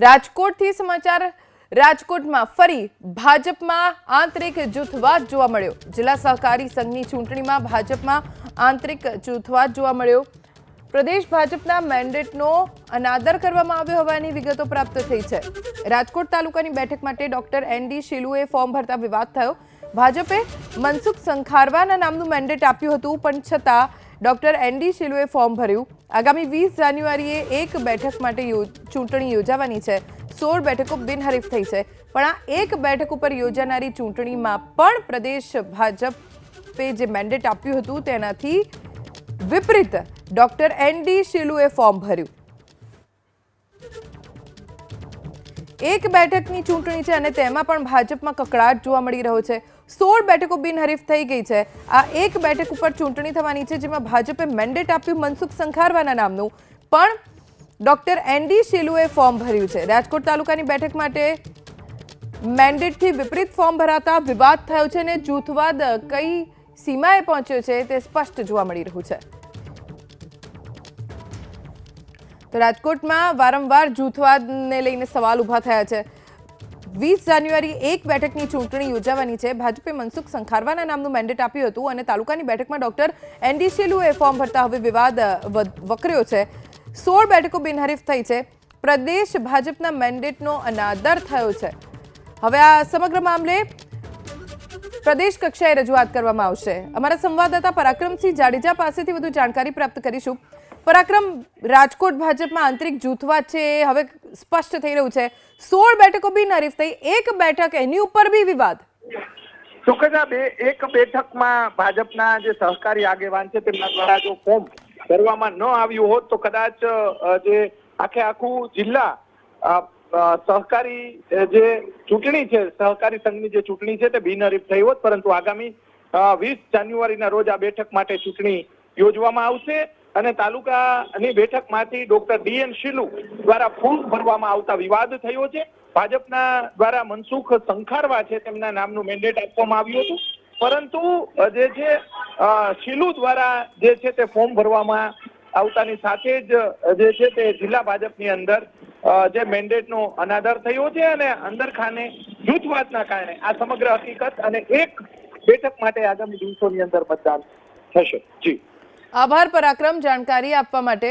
રાજકોટથી સમાચાર. રાજકોટમાં ફરી ભાજપમાં આંતરિક જૂથવાદ જોવા મળ્યો. જિલ્લા સહકારી સંઘની ચૂંટણીમાં ભાજપમાં આંતરિક જૂથવાદ જોવા મળ્યો. પ્રદેશ ભાજપના મેન્ડેટનો અનાદર કરવામાં આવ્યો હોવાની વિગતો પ્રાપ્ત થઈ છે. રાજકોટ તાલુકાની બેઠક માટે ડોક્ટર એન ડી શિલુએ ફોર્મ ભરતા વિવાદ થયો. ભાજપે મનસુખ સંખારવાના નામનું મેન્ડેટ આપ્યું હતું, પણ છતાં ડોક્ટર એન ડી શિલુએ ફોર્મ ભર્યું. આગામી વીસ જાન્યુઆરીએ એક બેઠક માટે ચૂંટણી યોજાવાની છે. સોળ બેઠકો બિનહરીફ થઈ છે. પણ આ એક બેઠક ઉપર યોજાનારી ચૂંટણીમાં પણ પ્રદેશ ભાજપે જે મેન્ડેટ આપ્યું હતું તેનાથી વિપરીત ડોક્ટર એન ડી શિલુએ ફોર્મ ભર્યું. એક બેઠકની ચૂંટણી છે અને તેમાં પણ ભાજપમાં કકળાટ જોવા મળી રહ્યો છે. સોળ બેઠકો બિનહરીફ થઈ ગઈ છે. આ એક બેઠક ઉપર ચૂંટણી થવાની છે, જેમાં ભાજપે મેન્ડેટ આપ્યું મનસુખ સંખારવાના નામનું. પણ ડોક્ટર એન ડી શિલુએ ફોર્મ ભર્યું છે. રાજકોટ તાલુકાની બેઠક માટે મેન્ડેટથી વિપરીત ફોર્મ ભરાતા વિવાદ થયો છે અને જૂથવાદ કઈ સીમાએ પહોંચ્યો છે તે સ્પષ્ટ જોવા મળી રહ્યું છે. તો રાજકોટમાં વારંવાર જૂથવાદને લઈને સવાલ ઊભા થયા છે. વીસ જાન્યુઆરી એક બેઠકની ચૂંટણી યોજાવાની છે. ભાજપે મનસુખ સંખારવાના નામનું મેન્ડેટ આપ્યું હતું અને તાલુકાની બેઠકમાં ડોક્ટર એન ડી શેલુએ ફોર્મ ભરતા હવે વિવાદ વકર્યો છે. સોળ બેઠકો બિનહરીફ થઈ છે. પ્રદેશ ભાજપના મેન્ડેટનો અનાદર થયો છે. હવે આ સમગ્ર મામલે પ્રદેશ કક્ષાએ રજૂઆત કરવામાં આવશે. અમારા સંવાદદાતા પરાક્રમસિંહ જાડેજા પાસેથી વધુ જાણકારી પ્રાપ્ત કરીશું. પરાક્રમ રાજકોટ ભાજપમાં આંતરિક જૂથવાદ છે એ હવે સ્પષ્ટ થઈ રહ્યું છે. સોળ બેઠકો બિનહરીફ થઈ, એક બેઠક એની ઉપર બી વિવાદ. સુખદા બે એક બેઠકમાં ભાજપના જે સહકારી આગેવાન છે તેમના દ્વારા જો ફોર્મ ભરવામાં ન આવ્યું હોત, તો કદાચ જે આખે આખું જિલ્લા સહકારી જે ચૂંટણી છે, સહકારી સંઘની જે ચૂંટણી છે તે બિનહરીફ થઈ હોત, પરંતુ આગામી વીસ જાન્યુઆરીના રોજ આ બેઠક માટે ચૂંટણી યોજવામાં આવશે. અને તાલુકાની બેઠકમાંથી ડોક્ટર ડીએન શિલુ દ્વારા ફોર્મ ભરવામાં આવતા વિવાદ થયો છે. ભાજપના દ્વારા મનસુખ સંખારવા છે તેમના નામનું મેન્ડેટ આપવામાં આવ્યું હતું. પરંતુ જે છે શિલુ દ્વારા જે છે તે ફોર્મ ભરવામાં આવતાની સાથે જ જે છે તે જિલ્લા ભાજપની અંદર જે મેન્ડેટનો અનાદર થયો છે અને અંદર ખાને જૂથવાદના કારણે આ સમગ્ર હકીકત અને એક બેઠક માટે આગામી દિવસોની અંદર મતદાન થશે. જી. આભાર પરાક્રમ જાણકારી આપવા માટે